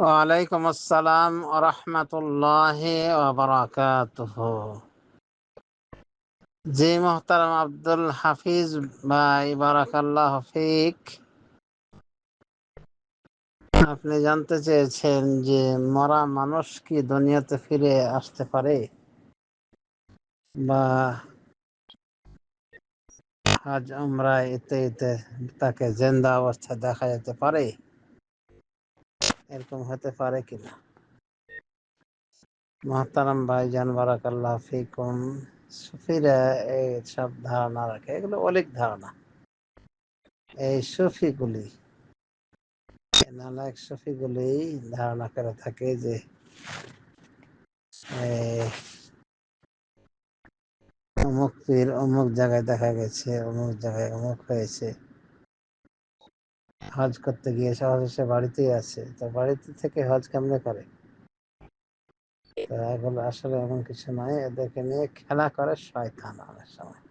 ওয়ালাইকুম আসসালাম রহমতুল্লাহ বারাকাতুহ জি মোহতারাম আব্দুল হাফিজ ভাই, বারাকাল্লাহ ফিক। আপনি জানতে চেয়েছেন যে মরা মানুষ কি দুনিয়াতে ফিরে আসতে পারে? বা হাজ আমরা এতে এতে তাকে জেন্দা অবস্থায় দেখা যেতে পারে? এরকম হতে পারে কিনা? মহতারাম ভাই জান বারাকাল্লাহ ফিকুম। সুফিরা সব ধারণা রাখে। এগুলো অনেক ধারণা। এই সুফিগুলি নানাক সুফিগুলি ধারণা করে থাকে যে অমুক পীর অমুক জায়গায় দেখা গেছে, অমুক জায়গায় অমুক হয়েছে। হজ করতে গিয়ে সহজ সে বাড়িতেই আছে। তো বাড়িতে থেকে হজ কেমনে করে? তো এগুলো আসলে এমন কিছু নয় এদেরকে নিয়ে খেলা করে শয়তান অনেক সময়।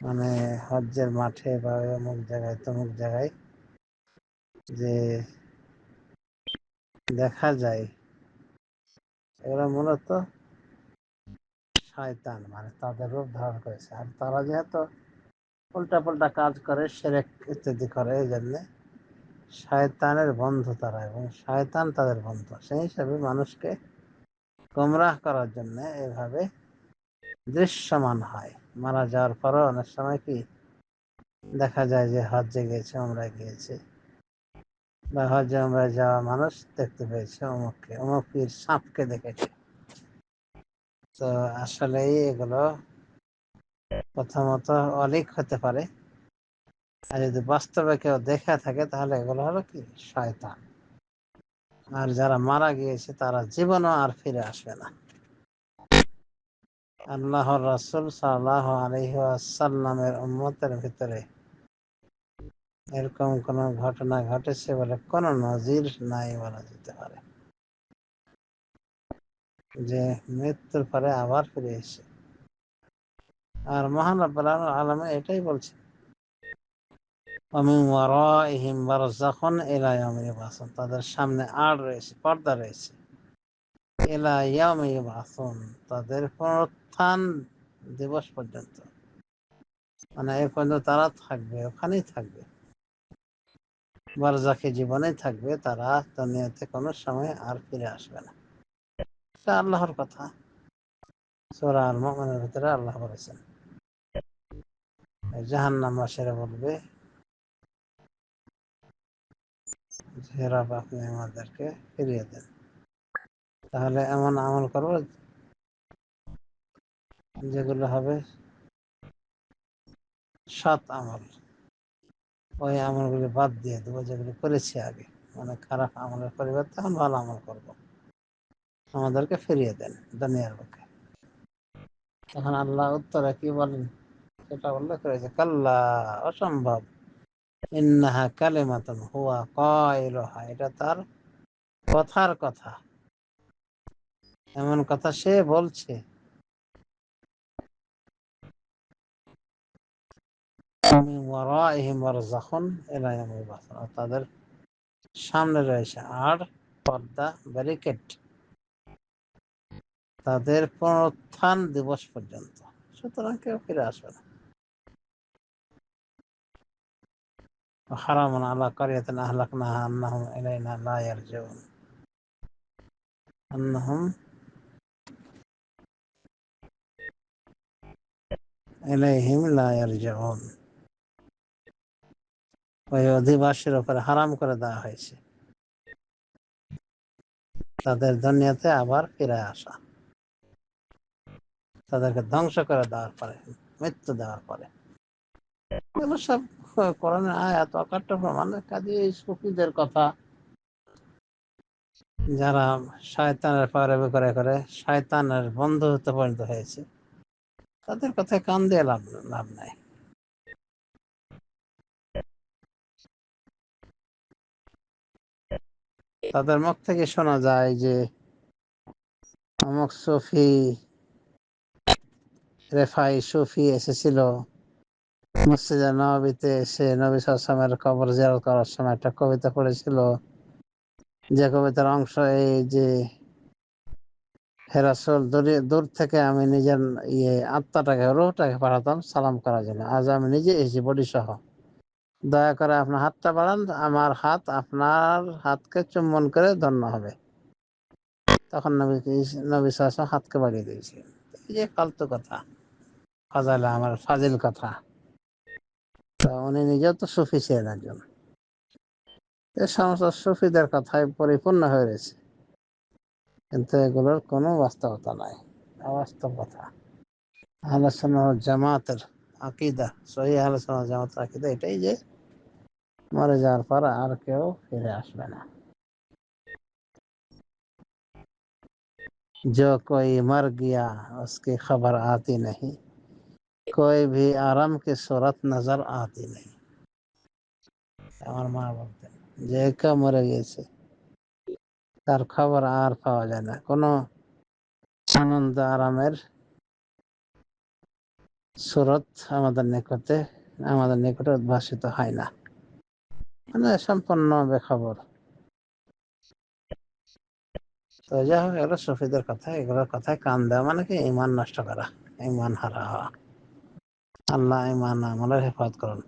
মানে হজ্জের মাঠে বা অমুক জায়গায় তমুক জায়গায় যে দেখা যায় এগুলো মূলত শয়তান মানে তাদের রূপ ধারণ করেছে। আর তারা যেহেতু উল্টা পাল্টা কাজ করে, সেরেক ইত্যাদি করে, এই জন্যে শয়তানের বন্ধু তারা এবং শয়তান তাদের বন্ধু। সেই হিসাবে মানুষকে গোমরাহ করার জন্য এভাবে দৃশ্যমান হয়। মারা যাওয়ার পরও অনেক সময় কি দেখা যায় যে হজ্জে গিয়েছে আমরা গিয়েছে। বা হজ্জে আমরা যাওয়া মানুষ দেখতে পেয়েছে অমুককে, অমুক পীর সাপকে দেখেছে। তো আসলেই এগুলো প্রথমত অলিক হতে পারে। আর যদি বাস্তবে কেউ দেখা থাকে, তাহলে এগুলো হলো কি? শয়তান। আর যারা মারা গিয়েছে, তারা জীবনও আর ফিরে আসবে না। আল্লাহর রাসুল সাল্লাহ আলহিসাল্লামের উম্মতের ভিতরে এরকম কোন ঘটনা ঘটেছে বলে কোন নজির নাই বলা যেতে পারে। যে মৃত্যুর পরে আবার ফিরে এসে আর মহান আব্বাল আলমে এটাই বলছে। তাদের সামনে আড় রয়েছে, পর্দা রয়েছে। তাদের পুনরুত্থান দিবস পর্যন্ত। মানে এ পর্যন্ত তারা থাকবে, ওখানেই থাকবে। বারজাকি জীবনে থাকবে, তারা দুনিয়াতে কোনো সময় আর ফিরে আসবে না। আল্লাহর কথা। সোরা আর মনের ভিতরে আল্লাহ বলেছেন। জাহান্নামবাসীরা বলবে আপনি আমাদেরকে ফিরিয়ে দেন। তাহলে এমন আমল করব যেগুলো হবে সৎ আমল। ওই আমলগুলি বাদ দিয়ে দেবো যেগুলো করেছি আগে। মানে খারাপ আমলের পরিবর্তে এখন ভালো আমল করব। আমাদেরকে ফিরিয়ে দেন দুনিয়ার বুকে। তখন আল্লাহ উত্তরে কি বলেন? সেটা উল্লেখ করেছে, কাল্লা, অসম্ভব। ইন্নাহা কালেমাতন হুয়া কয়লহা। এটা তার কথার কথা। এমন কথা সে বলছে। তাদের সামনে রয়েছে আর পর্দা, ব্যারিকেড। তাদের পুনরুত্থান দিবস পর্যন্ত। সুতরাং কেউ ফিরে আসবে না। حرام على قرية أهلكناها أنهم إلينا لا يرجعون أنهم إليهم لا يرجعون ওই অধিবাসীর উপরে হারাম করে দেওয়া হয়েছে তাদের দুনিয়াতে আবার ফিরে আসা তাদেরকে ধ্বংস করে দেওয়ার পরে মৃত্যু দেওয়ার পরে এগুলো সব আয়াত অকাট্য প্রমাণ কাজে এই সুফিদের কথা। যারা করে করে বন্ধু হতে পরিণত হয়েছে, তাদের কথায় কান দিয়ে লাভ লাভ নাই। তাদের মুখ থেকে শোনা যায় যে, অমুক সফি, রেফাই সুফি এসেছিল। মসজিদে এসে নবী সালামের কবর জিয়ারত করার সময় একটা কবিতা পড়েছিল। যে কবিতার অংশ এই যে হেরাসল দূর থেকে আমি নিজের ইয়ে আত্মাটাকে, রোহটাকে পাঠাতাম সালাম করার জন্য। আজ আমি নিজে এসেছি বডি সহ দয়া করে আপনার হাতটা বাড়ান, আমার হাত আপনার হাতকে চুম্বন করে ধন্য হবে। তখন নবী নবী সাহসম হাতকে বাড়িয়ে দিয়েছে। এই যে ফালতু কথা। আমার ফাজিল কথা। তো উনি নিজেও তো সুফি ছিলেন একজন এ সমস্ত সুফিদের কথায় পরিপূর্ণ হয়ে রয়েছে কিন্তু এগুলোর কোনো বাস্তবতা নাই অবাস্তব কথা আলোচনা জামাতের আকিদা সহি আলোচনা জামাতের আকিদা এটাই যে মরে যাওয়ার পর আর কেউ ফিরে আসবে না जो कोई मर गया उसकी खबर आती नहीं कोई भी आराम की सूरत नजर आती नहीं আমার মা বলতেন যে কেউ মরে গিয়েছে তার খবর আর পাওয়া যায় না কোনো আনন্দ আরামের সুরত আমাদের নিকটে আমাদের নিকটে উদ্ভাসিত হয় না মানে সম্পূর্ণ বেখবর তো যাই হোক এগুলো সফিদের কথা এগুলোর কথায় কান দেওয়া মানে কি ইমান নষ্ট করা ইমান হারা হওয়া আল্লাহ ইমান আমলের হেফাজত করুন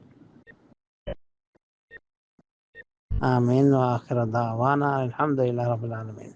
আমিন ওয়া আখির দাওয়ানা আলহামদুলিল্লাহ রাব্বিল আলামিন